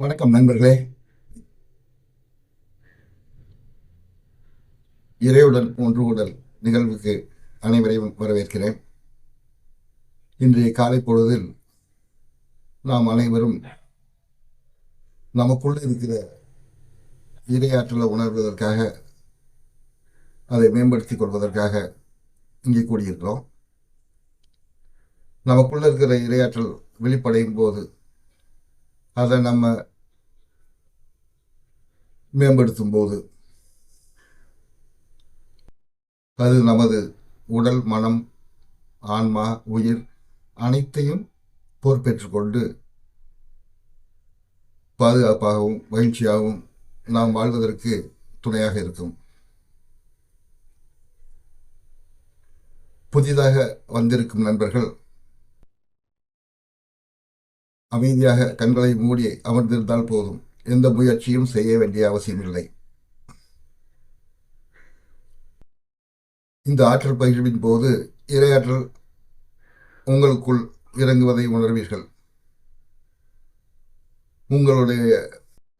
வணக்கம் நண்பர்களே. இறையுடன் ஒன்று உடல் நிகழ்வுக்கு அனைவரையும் வரவேற்கிறேன். இன்றைய காலை பொழுதில் நாம் அனைவரும் நமக்குள்ளே இருக்கிற இரையாற்றலை உணர்வதற்காக அதை மேம்படுத்திக் கொள்வதற்காக இங்கே கூடியிருக்கிறோம். நமக்குள்ள இருக்கிற இரையாற்றல் வெளிப்படையும் போது அதை நம்ம மேம்படுத்தும் போது அது நமது உடல் மனம் ஆன்மா உயிர் அனைத்தையும் பொறுப்பேற்றுக் கொண்டு பாதுகாப்பாகவும் மகிழ்ச்சியாகவும் நாம் வாழ்வதற்கு துணையாக இருக்கும். புதிதாக வந்திருக்கும் நண்பர்கள் அமைதியாக கண்களை மூடி அமர்ந்திருந்தால் போதும். எந்த முயற்சியும் செய்ய வேண்டிய அவசியமில்லை. இந்த ஆற்றல் பகிர்வின் போது இரையாற்றல் உங்களுக்குள் இறங்குவதை உணர்வீர்கள். உங்களுடைய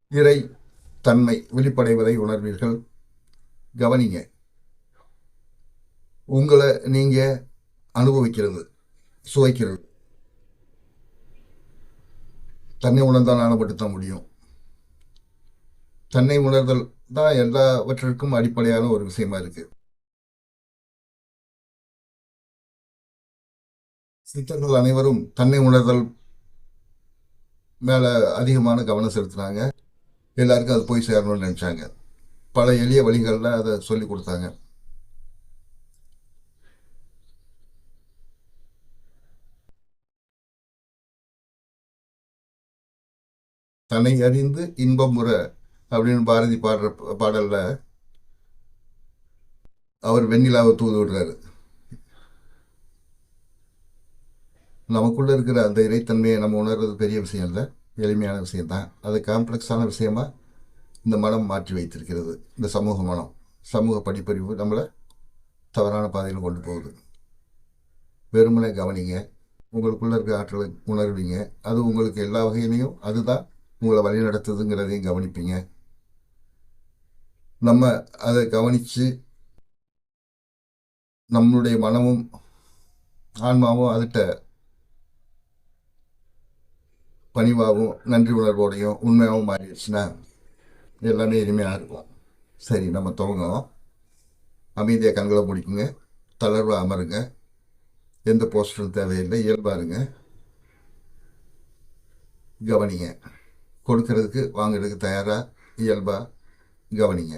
இறை தன்மை வெளிப்படைவதை உணர்வீர்கள். கவனிங்க. உங்களை நீங்க அனுபவிக்கிறது சுவைக்கிறது. தன்னை உணர்ந்தால் ஆனப்பட்டுத்தான் முடியும். தன்னை உணர்தல் தான் எல்லாவற்றிற்கும் அடிப்படையான ஒரு விஷயமா இருக்கு. சித்தர்கள் அனைவரும் தன்னை உணர்தல் மேல அதிகமான கவனம் செலுத்தினாங்க. எல்லாருக்கும் அது போய் சேரணும்னு நினைச்சாங்க. பல எளிய வழிகளில் அதை சொல்லி கொடுத்தாங்க. தன்னை அறிந்து இன்பம் முறை அப்படின்னு பாரதி பாடுற பாடலில் அவர் வெண்ணிலாவை தூது விடுறாரு. நமக்குள்ளே இருக்கிற அந்த இறைத்தன்மையை நம்ம உணர்றது பெரிய விஷயம் இல்லை எளிமையான விஷயம்தான். அது காம்ப்ளெக்ஸான விஷயமா இந்த மனம் மாற்றி வைத்திருக்கிறது இந்த சமூக மனம். சமூக படிப்பறிவு நம்மளை தவறான பாதையில் கொண்டு போகுது. வெறுமனை கவனிங்க உங்களுக்குள்ள இருக்க ஆற்றலை உணர்வீங்க. அது உங்களுக்கு எல்லா வகையிலையும் அதுதான் உங்களை வழி நடத்துதுங்கிறதையும் கவனிப்பீங்க. நம்ம அதை கவனித்து நம்மளுடைய மனமும் ஆன்மாவும் அதுகிட்ட பணிவாகவும் நன்றி உணர்வோடையும் உண்மையாகவும் மாறிடுச்சுன்னா எல்லாமே இனிமையாக இருக்கும். சரி நம்ம துவங்குவோம் அமைதியாக கண்களை முடிக்குங்க. தளர்வாக அமருங்க. எந்த போஸ்டரும் தேவையில்லை. இயல்பாக இருங்க. கவனிங்க. கொடுக்கறதுக்கு வாங்குறதுக்கு தயாராக இயல்பாக கவனிங்க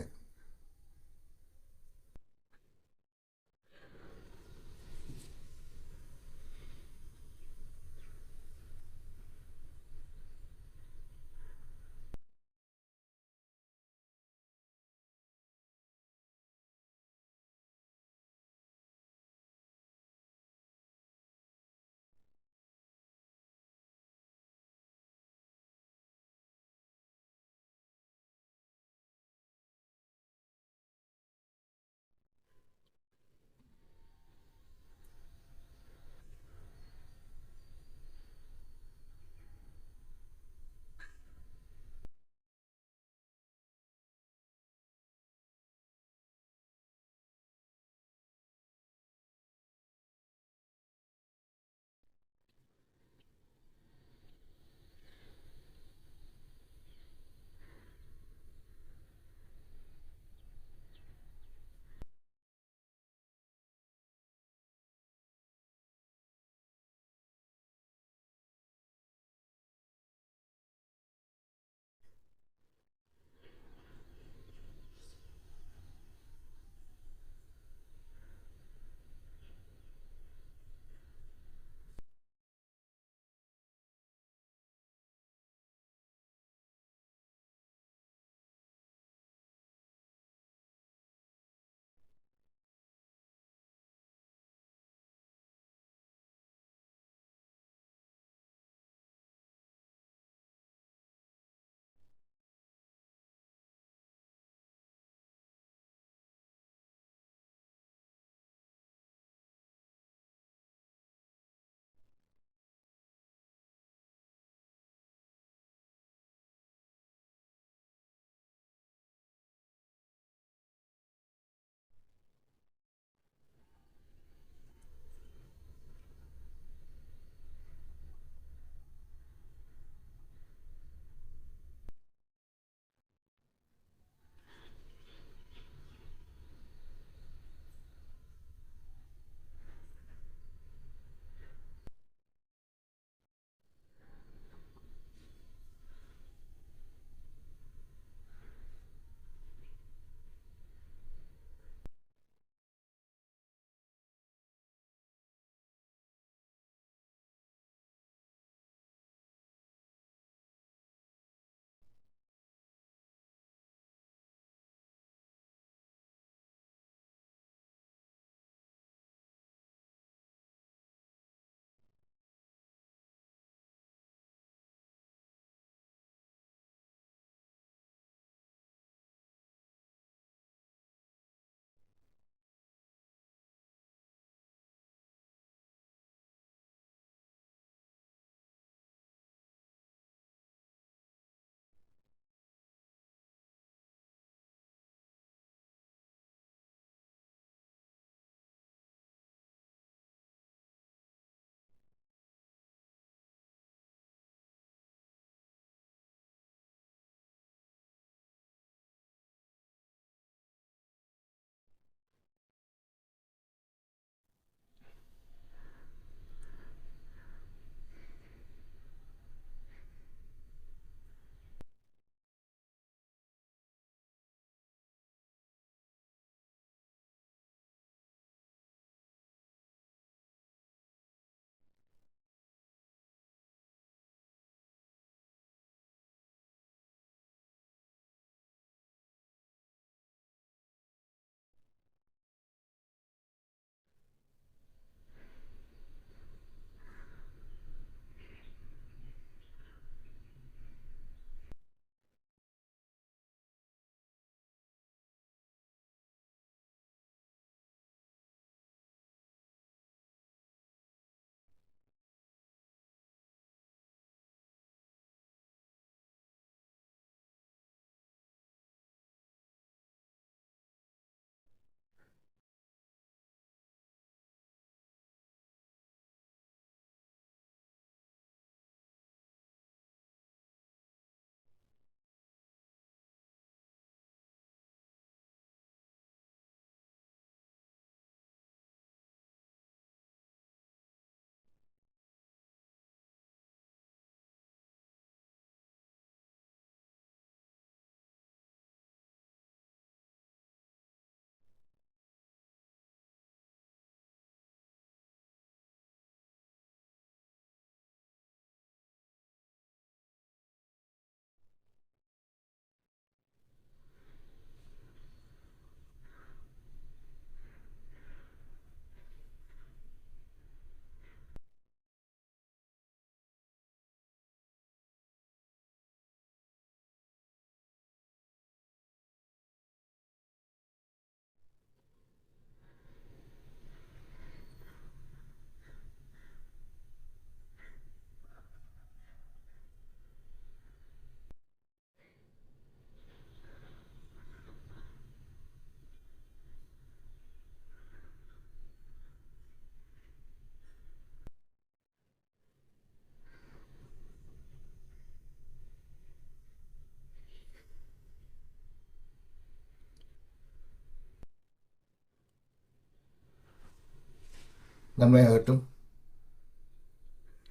நன்மையாகட்டும்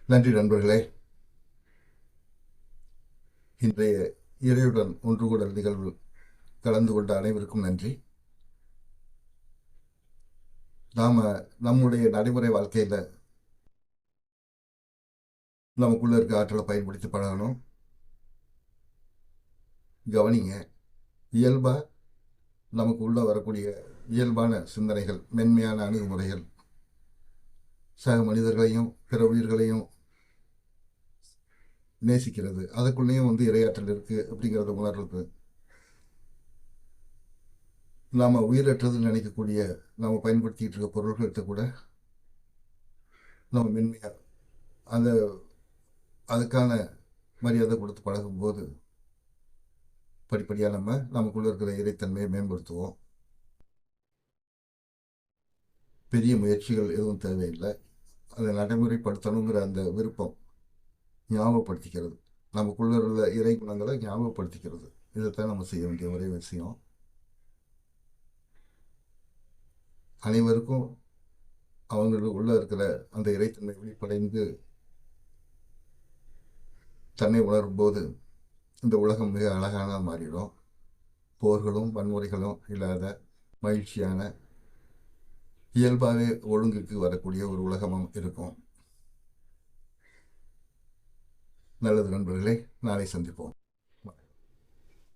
நன்றி நண்பர்களே. இன்றைய இறையுடன் ஒன்று கூடல் நிகழ்வு கலந்து கொண்ட அனைவருக்கும் நன்றி. நாம நம்முடைய நடைமுறை வாழ்க்கையில் நமக்குள்ள இருக்க ஆற்றலை பயன்படுத்தி பழகணும். கவனிங்க இயல்பா நமக்கு உள்ள வரக்கூடிய இயல்பான சிந்தனைகள் மென்மையான அணுகுமுறைகள் சக மனிதர்களையும் பிற உயிர்களையும் நேசிக்கிறது. அதுக்குள்ளேயும் வந்து இரையாற்றல் இருக்கு அப்படிங்கிறத உணர்றது. நாம் உயிரற்றதுன்னு நினைக்கக்கூடிய நாம் பயன்படுத்திக்கிட்டு இருக்க பொருள்கள்கிட்ட கூட நம்ம மென்மையாக அந்த அதுக்கான மரியாதை கொடுத்து பழகும்போது படிப்படியாக நம்ம நமக்குள்ளே இருக்கிற இறைத்தன்மையை மேம்படுத்துவோம். பெரிய முயற்சிகள் எதுவும் தேவையில்லை. அதை நடைமுறைப்படுத்தணுங்கிற அந்த விருப்பம் ஞாபகப்படுத்திக்கிறது. நமக்குள்ள உள்ள இறை குணங்களை ஞாபகப்படுத்திக்கிறது. இதைத்தான் நம்ம செய்ய வேண்டிய ஒரே விஷயம். அனைவருக்கும் அவங்களுக்கு உள்ள இருக்கிற அந்த இறைத்தன்மை வெளிப்படைந்து தன்னை உணரும்போது இந்த உலகம் மிக அழகான மாறிடும். போர்களும் வன்முறைகளும் இல்லாத மகிழ்ச்சியான இயல்பாகவே ஒழுங்குக்கு வரக்கூடிய ஒரு உலகமும் இருக்கும். நல்லது நண்பர்களே நாளை சந்திப்போம்.